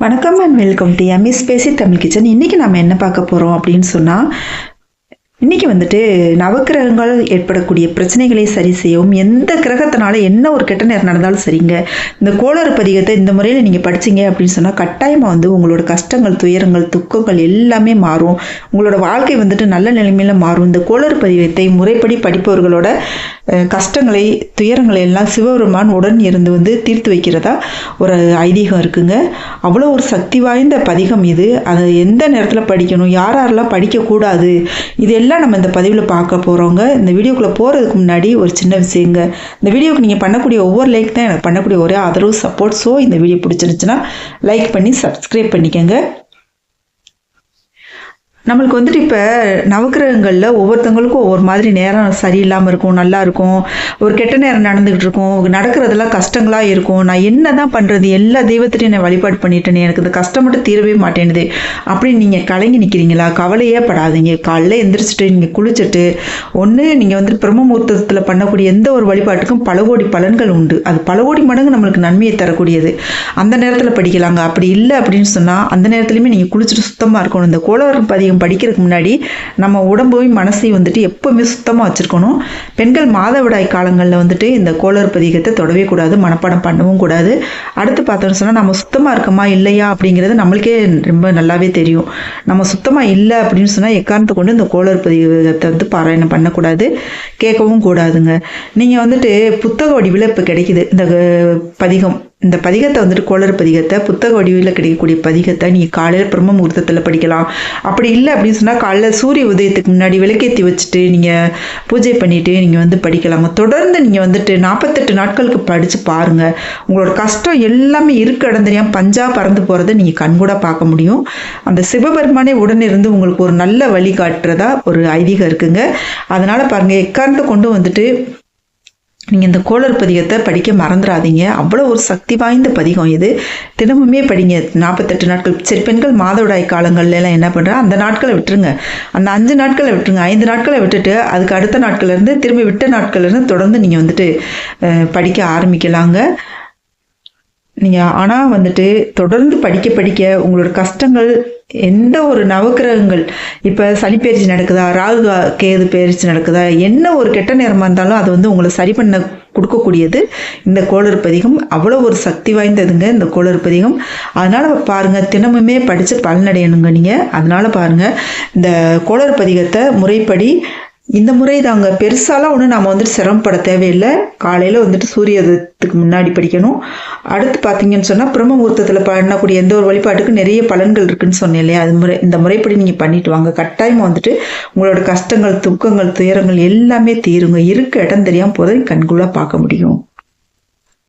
வணக்கம் and welcome to MS பேசி Tamil kitchen இன்றைக்கி நம்ம என்ன பார்க்க போகிறோம் அப்படின்னு சொன்னால் இன்றைக்கி வந்துட்டு நவக்கிரகங்கள் ஏற்படக்கூடிய பிரச்சனைகளை சரி செய்யவும் எந்த கிரகத்தினால என்ன ஒரு கெட்ட நேரம் நடந்தாலும் சரிங்க. இந்த கோளறு பதிகத்தை இந்த முறையில் நீங்கள் படிச்சீங்க அப்படின்னு சொன்னால் கட்டாயமாக வந்து உங்களோட கஷ்டங்கள் துயரங்கள் துக்கங்கள் எல்லாமே மாறும். உங்களோட வாழ்க்கை வந்துட்டு நல்ல நிலைமையில் மாறும். இந்த கோளறு பதிகத்தை முறைப்படி படிப்பவர்களோட கஷ்டங்களை துயரங்களை எல்லாம் சிவபெருமான் உடன் இருந்து வந்து தீர்த்து வைக்கிறதா ஒரு ஐதீகம் இருக்குங்க. அவ்வளோ ஒரு சக்தி வாய்ந்த பதிகம் இது. அதை எந்த நேரத்தில் படிக்கணும் யார் யாரெல்லாம் படிக்கக்கூடாது இது எல்லாம் நம்ம இந்த பதிவில் பார்க்க போகிறோங்க இந்த வீடியோக்குள்ளே போகிறதுக்கு முன்னாடி ஒரு சின்ன விஷயங்க. இந்த வீடியோக்கு நீங்கள் பண்ணக்கூடிய ஒவ்வொரு லைக் தான் எனக்கு பண்ணக்கூடிய ஒரே ஆதரவு சப்போர்ட். ஸோ இந்த வீடியோ பிடிச்சிருந்துச்சுன்னா லைக் பண்ணி சப்ஸ்கிரைப் பண்ணிக்கோங்க. நம்மளுக்கு வந்துட்டு இப்போ நவக்கிரகங்களில் ஒவ்வொருத்தவங்களுக்கும் ஒவ்வொரு மாதிரி நேரம் சரியில்லாமல் இருக்கும் நல்லா இருக்கும். ஒரு கெட்ட நேரம் நடந்துக்கிட்டு இருக்கும். நடக்கிறதெல்லாம் கஷ்டங்களாக இருக்கும். நான் என்ன தான் பண்ணுறது எல்லா தெய்வத்திலையும் நான் வழிபாடு பண்ணிட்டேனே. எனக்கு இந்த கஷ்டம் மட்டும் தீரவே மாட்டேனுது அப்படின்னு நீங்கள் கலங்கி நிற்கிறீங்களா கவலையே படாதீங்க. காலைல எந்திரிச்சிட்டு நீங்கள் குளிச்சுட்டு ஒன்று நீங்கள் வந்து பிரம்மமுகூர்த்தத்தில் பண்ணக்கூடிய எந்த ஒரு வழிபாட்டுக்கும் பல கோடி பலன்கள் உண்டு. அது பல கோடி மடங்கு நம்மளுக்கு நன்மையை தரக்கூடியது. அந்த நேரத்தில் படிக்கலாங்க. அப்படி இல்லை அப்படின்னு சொன்னால் அந்த நேரத்துலையுமே நீங்கள் குளிச்சுட்டு சுத்தமாக இருக்கணும். இந்த கோளவர் பதிகம் படிக்கிறதுக்கு முன்னாடி நம்ம உடம்பையும் மனசையும் வந்துட்டு எப்போவுமே சுத்தமாக வச்சுருக்கணும். பெண்கள் மாதவிடாய் காலங்களில் வந்துட்டு இந்த கோளர் பதிகத்தை தொடவே கூடாது மனப்பாடம் பண்ணவும் கூடாது. அடுத்து பார்த்தோம்னு சொன்னால் நம்ம சுத்தமாக இருக்கமா இல்லையா அப்படிங்கிறது நம்மளுக்கே ரொம்ப நல்லாவே தெரியும். நம்ம சுத்தமாக இல்லை அப்படின்னு சொன்னால் எக்காரணத்தை கொண்டு இந்த கோளர் பதிகத்தை வந்து பாராயணம் பண்ணக்கூடாது கேட்கவும் கூடாதுங்க. நீங்கள் வந்துட்டு புத்தக வடிவில் இப்போ கிடைக்குது இந்த பதிகம். இந்த பதிகத்தை வந்துட்டு கோளர் பதிகத்தை புத்தக வடிவில் கிடைக்கக்கூடிய பதிகத்தை நீங்கள் காலையில் பிரம்ம முகூர்த்தத்தில் படிக்கலாம். அப்படி இல்லை அப்படின்னு சொன்னால் காலைல சூரிய உதயத்துக்கு முன்னாடி விளக்கேற்றி வச்சுட்டு நீங்கள் பூஜை பண்ணிவிட்டு நீங்கள் வந்து படிக்கலாங்க தொடர்ந்து நீங்கள் வந்துட்டு நாற்பத்தெட்டு நாட்களுக்கு படித்து பாருங்கள் உங்களோட கஷ்டம் எல்லாமே இருக்க இடம் தெரியாமல் பஞ்சா பறந்து போகிறத நீங்கள் கண்கூட பார்க்க முடியும். அந்த சிவபெருமானே உடனிருந்து உங்களுக்கு ஒரு நல்ல வழி காட்டுறதா ஒரு ஐதீகம் இருக்குங்க. அதனால் பாருங்கள் எக்காரணத்தை கொண்டு வந்துட்டு நீங்கள் இந்த கோளர் பதிகத்தை படிக்க மறந்துடாதீங்க அவ்வளோ ஒரு சக்தி வாய்ந்த பதிகம் இது. தினமுமே படிங்க. நாற்பத்தெட்டு நாட்கள். சரி பெண்கள் மாதவிடாய் காலங்கள்ல எல்லாம் என்ன பண்ணுறா அந்த நாட்களை விட்டுருங்க. அந்த அஞ்சு நாட்களை விட்டுருங்க. ஐந்து நாட்களை விட்டுட்டு அதுக்கு அடுத்த நாட்கள்லேருந்து திரும்பி விட்ட நாட்கள்லேருந்து தொடர்ந்து நீங்கள் வந்துட்டு படிக்க ஆரம்பிக்கலாங்க. நீங்கள் ஆனால் வந்துட்டு தொடர்ந்து படிக்க படிக்க உங்களோட கஷ்டங்கள் எந்த ஒரு நவக்கிரகங்கள் இப்போ சனி பயிற்சி நடக்குதா ராகு கேது பயிற்சி நடக்குதா என்ன ஒரு கெட்ட நேரமாக இருந்தாலும் அது வந்து உங்களை சரி பண்ண கொடுக்கக்கூடியது. இந்த கோளர் பதிகம் அவ்வளோ ஒரு சக்தி வாய்ந்ததுங்க இந்த கோளர் பதிகம். அதனால் பாருங்கள் தினமுமே படித்து பலனடையணுங்க நீங்கள் அதனால் பாருங்கள் இந்த கோளறு பதிகத்தை முறைப்படி இந்த முறை தாங்க பெருசாலாம் ஒன்றும் நாம் வந்துட்டு சிரமப்பட தேவையில்லை. காலையில் வந்துட்டு சூரியத்துக்கு முன்னாடி படிக்கணும். அடுத்து பார்த்தீங்கன்னு சொன்னால் பிரம்ம முகூர்த்தத்தில் பண்ணக்கூடிய எந்த ஒரு வழிபாட்டுக்கும் நிறைய பலன்கள் இருக்குன்னு சொன்னேன் இல்லையா? அது முறை இந்த முறைப்படி நீங்கள் பண்ணிட்டு வாங்க. கட்டாயமாக வந்துட்டு உங்களோட கஷ்டங்கள் துக்கங்கள் துயரங்கள் எல்லாமே தீருங்க. இருக்க இடம் தெரியாமல் போதை கண்குள்ளாக பார்க்க முடியும்.